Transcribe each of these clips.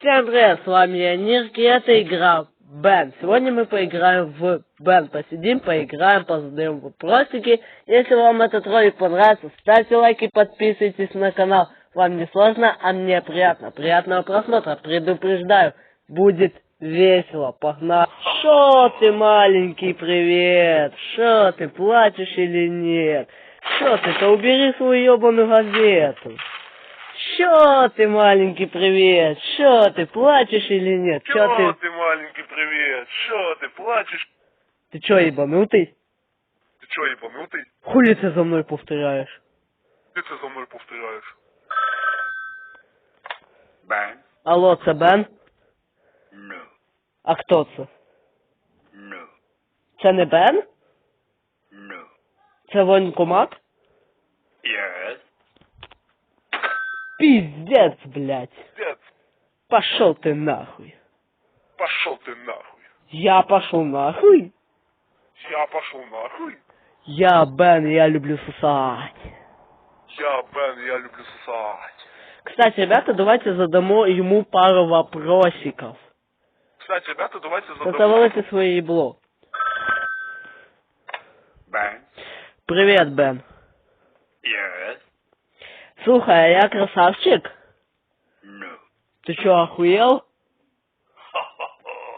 Всем привет, с вами я Нирк, и это игра Бен. Сегодня мы поиграем в Бен. Посидим, поиграем, позадаем вопросики. Если вам этот ролик понравится, ставьте лайк и подписывайтесь на канал. Вам не сложно, а мне приятно. Приятного просмотра. Предупреждаю, будет весело. Погнали. Шо ты, маленький, привет? Шо ты, плачешь или нет? Шо ты-то, убери свою ебаную газету. Що ти, маленький, привет? Що ти, плачеш или нет? Чо Чё ти? ты, маленький, привет? Шо ты, плачешь? Ти чо, ебанутий? Ты чё, ебанутый? Хулі ти за мною повторяєш? Ты це за мною повторяєш? Бен? Алло, це Бен? No. А хто це? No. Це не Бен? No. Це воєнкомат? Yes. Пиздец, блядь. Дед, Пошел ты нахуй. пошел ты нахуй. Я пошел нахуй? Я пошел нахуй. Я Бен, я люблю сосать. Я Бен, я люблю сосать. Кстати, ребята, давайте задамо ему пару вопросиков. Кстати, ребята, давайте задамо... Создавайте свое ебло. Бен? Привет, Бен. Yes. Слухай, а я красавчик? No. Ты чё, охуел?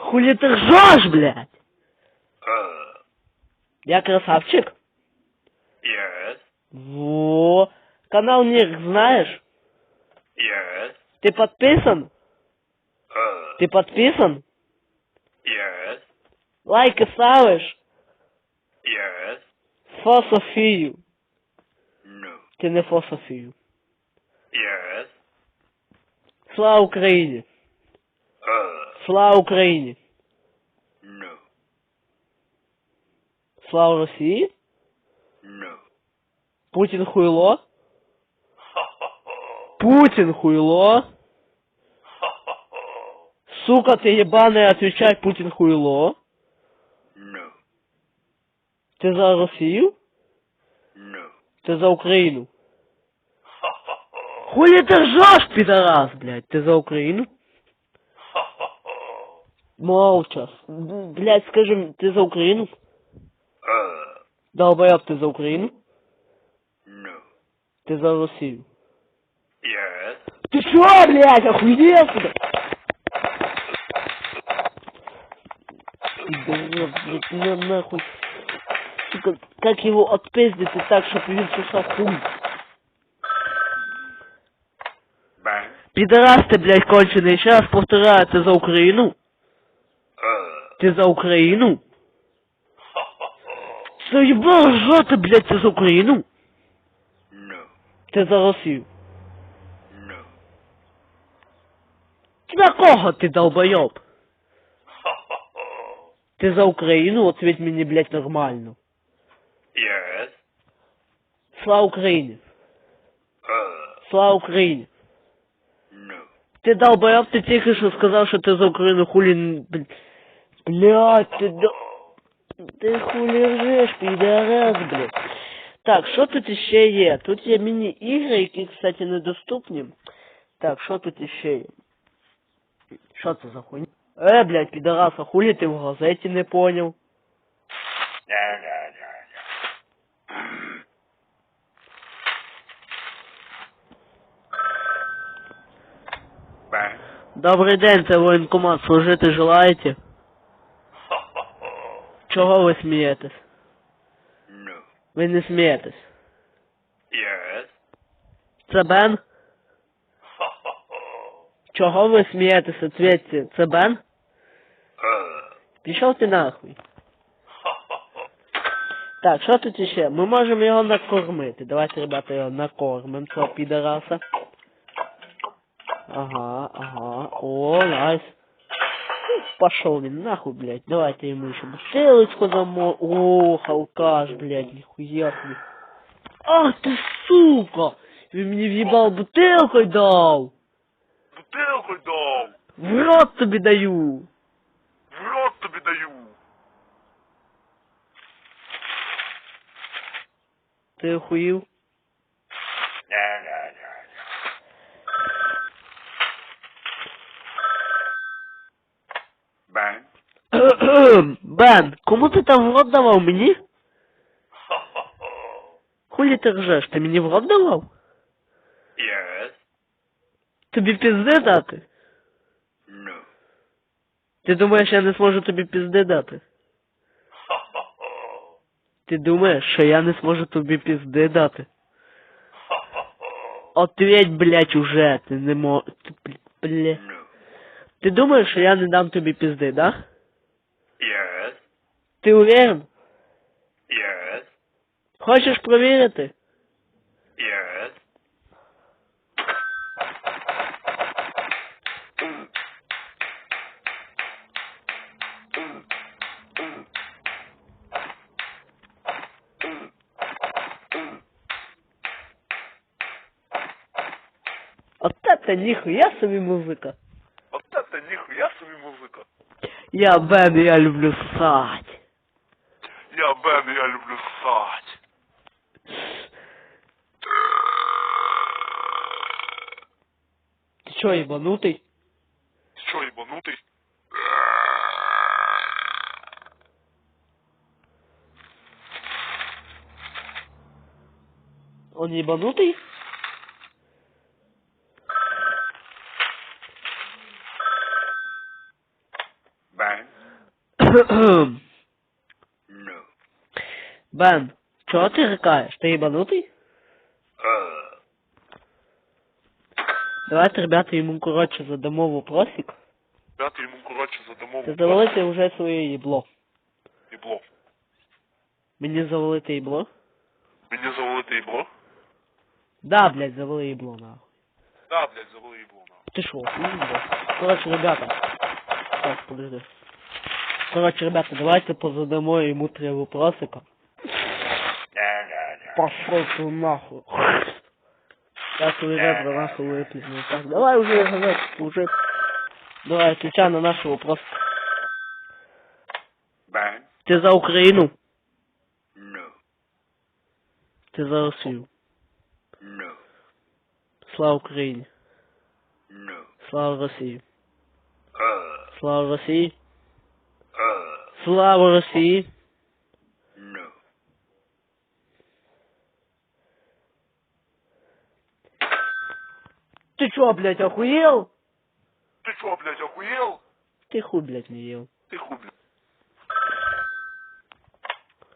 Хули ты ржешь, блядь? Uh. Я красавчик? Yes. Во. Канал Нирк знаешь? Yes. Ты подписан? Uh. Ты подписан? Yes. Лайки ставишь? Yes. Софію. No. Ти не Фо Софію. Yes. Слава Україні! Uh. Слава Україні! No. Слава Росії! No. Путін хуйло! Путін хуйло! Сука, ты ебаный, отвечай, Путин хуйло! No. Ти за Росію? No. Ти за Україну? Хули ты ржешь, пидорас, блядь? Ты за Украину? Молча. Блядь, скажи, ты за Украину? Uh. Долбоёб, ты за Украину? No. Ты за Россию? Yes. Ты чё, блядь, охуел сюда? Блядь, на нахуй. Сука, как его отпиздить так, чтоб він сосал хуй? Bang. Пидорас ты, блядь, конченый. Еще раз повторяю, ты за Украину? Ты за Украину? Заебал ржёт ты, блядь, ты за Украину? No. Ты за Россию? No. За кого ты, долбоёб? Ты за Украину? Ответь мне, блядь, нормально. Yes. Слава Украине. Uh. Слава Украине. No. Ты долбоёб, ты тихо что сказал, что ты за Украину хули... н- бл- Блядь, ты... до- Ты хули ржешь, пидорас, блядь. Так, що тут іще є? Тут є міні-ігри, які, кстати, недоступні. Так, що тут іще є? Що це за хуйня? Е, блядь, підараса, хулі ти в газеті не поняв? Добрий день, це воєнкомат. Служити желаєте? Чого ви смієтесь? No. Ви не смієтесь. Yes. Це Бен? Чого ви смієтесь, ответьте? Це Бен? Uh. Пішов ти нахуй. Так, що тут іще? Ми можемо його накормити. Давайте, ребята, його накормимо, цього підараса. Ага, ага. О, найс. Пошел він нахуй, блядь. Давайте ему еще бутылочку дамо. Ох, алкаш, блядь, нихуя себе. Ах ты, сука! Він мені в'їбав бутилкою дав! Бутилку дав. В рот тобі даю! В рот тобі даю. Ти охуїв? Бен, кому ти там в рот давав мені? Хулі ти ржеш, ти мені в рот давав? Yes. Тобі пізди дати? No. Ти думаєш, я не зможу тобі пізди дати? Ти думаєш, що я не зможу тобі пізди дати? Ответь, блядь, уже, ти не мо... Ти, бл- бля... No. Ти думаєш, що я не дам тобі пізди, да? Yes. Ти уверен? Yes. Хочеш провірити? Yes. От це ніхуя собі музика. Вот это нихуя себе музыка. Я Бен, я люблю ссать. Я Бен, я люблю ссать. Ти чо, ебанутий? Ты чё, ебанутый? Он ебанутий? Бен. Бен, чого ти рикаєш? Ти єбанутий? Uh. Давайте, ребята, йому коротше задамо вопросик. Ребята ему, короче, задамо Ти завалити вже своє їбло. ебло. Мені завалити їбло? Меня зовут ебло? Да, блядь, завали їбло, нахуй. Да, блядь, зовут ебло. нахуй. Ти шо, блядь? Коротше, ребята. Так, подожди. Коротше, ребята, давайте позадамо йому три вопросика. Пошел ты нахуй. Сейчас уже про нахуй выплеснул. Так, давай уже, давай, уже. Давай, отвечай на наш вопрос. Ты за Украину? No. Ты за Россию? No. Слава Украине. No. Слава России. Uh. Слава России. Uh. Слава России. No. Ты чё, блядь, охуел? Ты чё, блядь, охуел? Ты хуй, блядь, не ел. Ты хуй, блядь.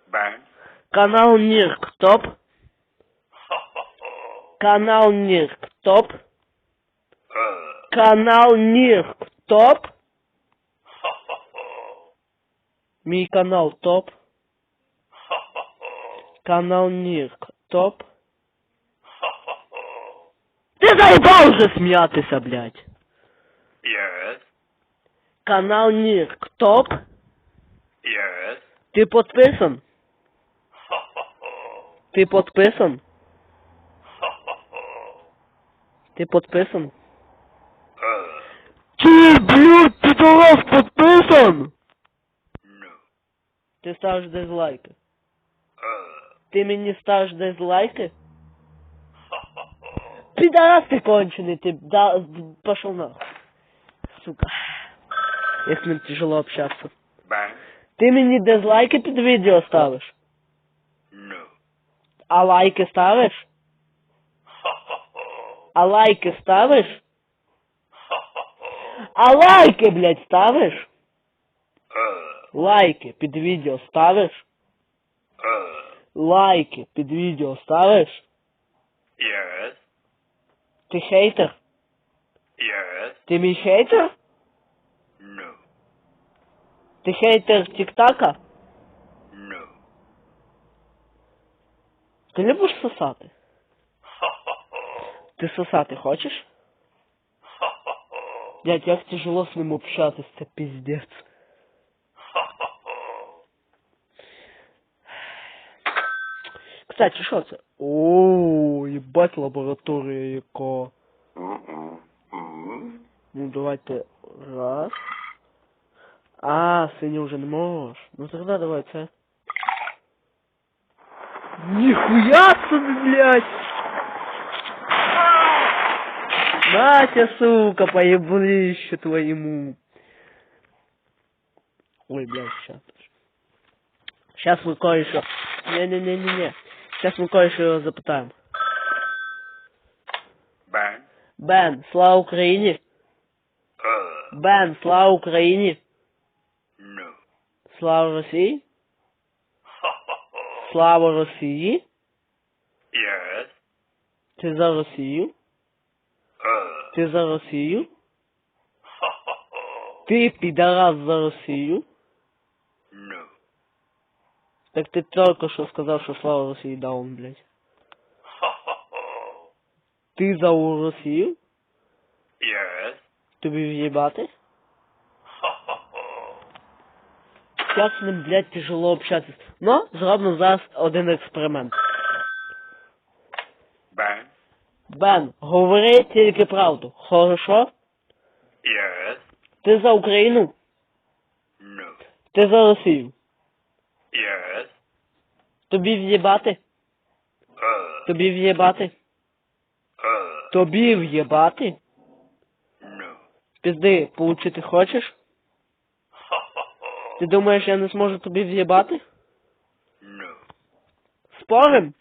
Бен. Канал Нирк Топ. Канал Нирк Топ. Uh. Канал Нирк Топ. Мій канал Топ. Канал Нирк Топ Ти заїбав вже сміятися, блядь. Yes. Канал Нирк Топ. Yes. Ти підписан? Ти підписан? Ти підписан? Uh. Ти, блядь, ти до вас підписан? No. Ти ставиш дизлайки. Uh. Ти мені ставиш дизлайки? Пидорас ты конченый, ты да, пошел нахуй. Сука. Я с ним тяжело общаться. Бен. Ты мне дизлайки під відео ставиш? No. А лайки ставиш? А лайки ставиш? А лайки, блядь, ставиш? Uh. Лайки під відео ставиш? Uh. Лайки під відео ставиш? Yes. Ти хейтер? Yes. Ти мій хейтер? No. Ти хейтер Тіктака? No. Ти любиш сосати? Ти сосати хочеш? Дядь, як тяжело з ним общатись, це піздець. Кстати, що це? О, їбать лабораторія яка. Ну давайте раз. А, сині вже не можеш. Ну тогда давай це. Нихуя собі, блядь! Натя, сука, по еблищу твоему. Ой, блядь, сейчас. Сейчас мы кое-что... Не-не-не-не-не. Сейчас мы кое-что его запитаем. Бен. Бен, слава Україні! Uh. Бен, слава Україні! No. Слава Росії! Слава Росії! yes. Ти за Росію? Uh. Ти за Росію? Ти підарас за Росію? Так ти тільки що сказав, що слава Росії даун, блядь. Ти за Росію? yes. Тобі в'їбати? Як з ним, блядь, тяжело общатися. Ну, зробимо зараз один експеримент. Бен. Бен, говори тільки правду. Хорошо? yes. Ти за Україну? no. Ти за Росію? yes. Тобі в'єбати? Тобі в'єбати? Тобі в'єбати? Пізди, получити хочеш? Ти думаєш, я не зможу тобі в'єбати? Спорим?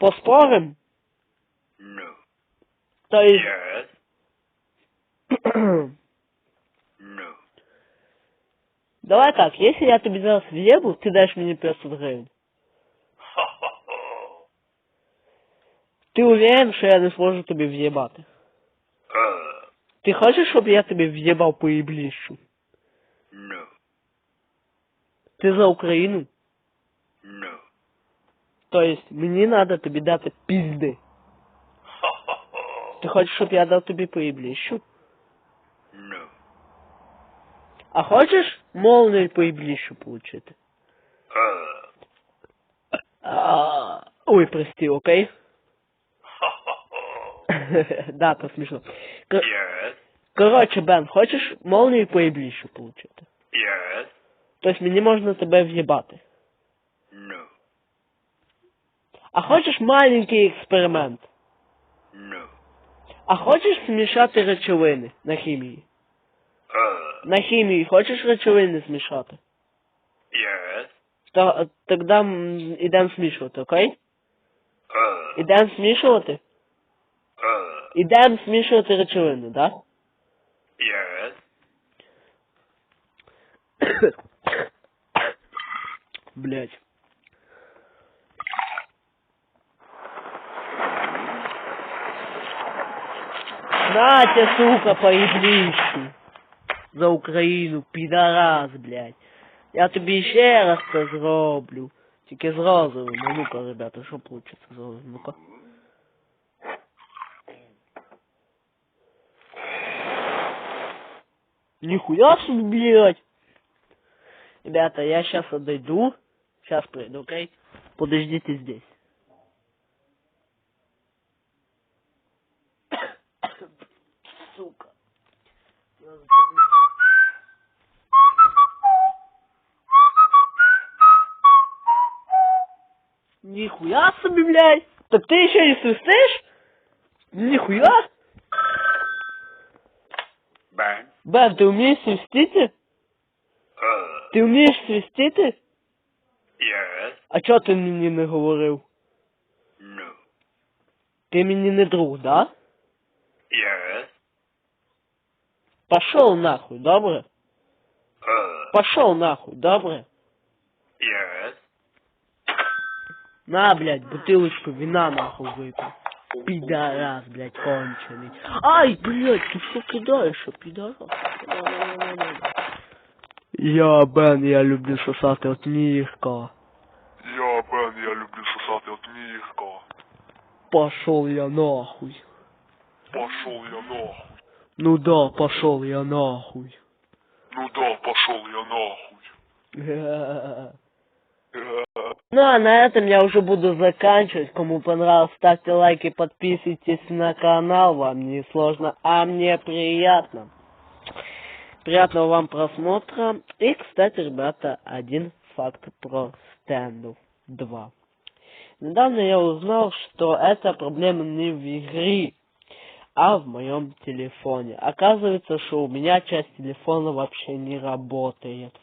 Поспорим? То есть... Давай так, если я тебе зараз въебу, ты дашь мне 500 гривен. Ты уверен, что я не сможу тебе въебать? Ты хочешь, чтобы я тебе въебал по еблищу? No. Ну. Ты за Украину? No. То есть мне надо тебе дать пизды. Ты хочешь, чтобы я дал тебе по еблищу? А хочеш молною по ібліщу получити? Uh. А, Ой, прости, окей? да, то смішно. Кор- yes. Коротше, Бен, хочеш молнію по ібліщу получити? yes. Тобто мені можна тебе в'єбати. no. А хочеш маленький експеримент? no. А хочеш змішати речовини на хімії? Uh. На хімії хочеш речовини змішати? yes. То тоді м, ідемо змішувати, окей? Uh. Ідемо змішувати? Uh. Ідемо змішувати речовини, да? yes. Блять. Натя, сука, по ібліщу. За Україну, підарас, блядь. Я тобі ще раз це зроблю. Тільки з розовим. А ну-ка, ребята, що получиться з розовим? Ну-ка. Нихуя себе, блядь. Ребята, я сейчас отойду. Сейчас приду, окей? Подождите здесь. блядь. Так ты еще не свистишь? Нихуя. Bang. Бен, ты умеешь свистите? Uh. Ти вмієш свистіти? yes. А чого ти мені не говорив? no. Ти мені не друг, да? yes. Пошел нахуй, добре? Uh. Пошел нахуй, добре? На, блядь, бутылочку вина нахуй выпил. Пидорас, блядь, конченый. Ай, блядь, ты что кидаешь, а, пидорас? Я, Бен, я люблю сосати от Мірка. Я, Бен, я люблю сосати от Мірка. Пошел я нахуй. Пошел я нахуй. Ну да, пошел я нахуй. Ну да, пошел я нахуй. Ну а на этом я уже буду заканчивать. Кому понравилось, ставьте лайки, подписывайтесь на канал. Вам не сложно, а мне приятно. Приятного вам просмотра. И, кстати, ребята, один факт про стендов 2. Недавно я узнал, что это проблема не в игре, а в моем телефоне. Оказывается, что у меня часть телефона вообще не работает.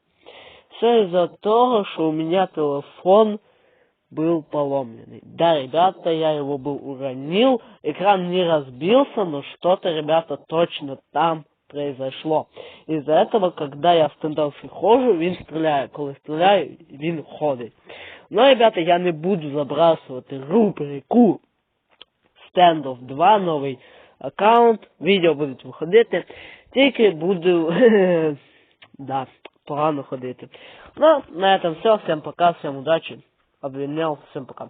Все из-за того, что у меня телефон был поломленный. Да, ребята, я его был уронил, экран не разбился, но что-то, ребята, точно там произошло. Из-за этого, когда я в стендалфі ходжу, він стріляє. Коли стріляю, він ходить. Ну, ребята, я не буду забрасувати рубрику Standoff 2, новий аккаунт, відео будуть виходити, тільки буду, да, погано ходити. Ну, на этом все, всем пока, всем удачи, обвинял, всем пока.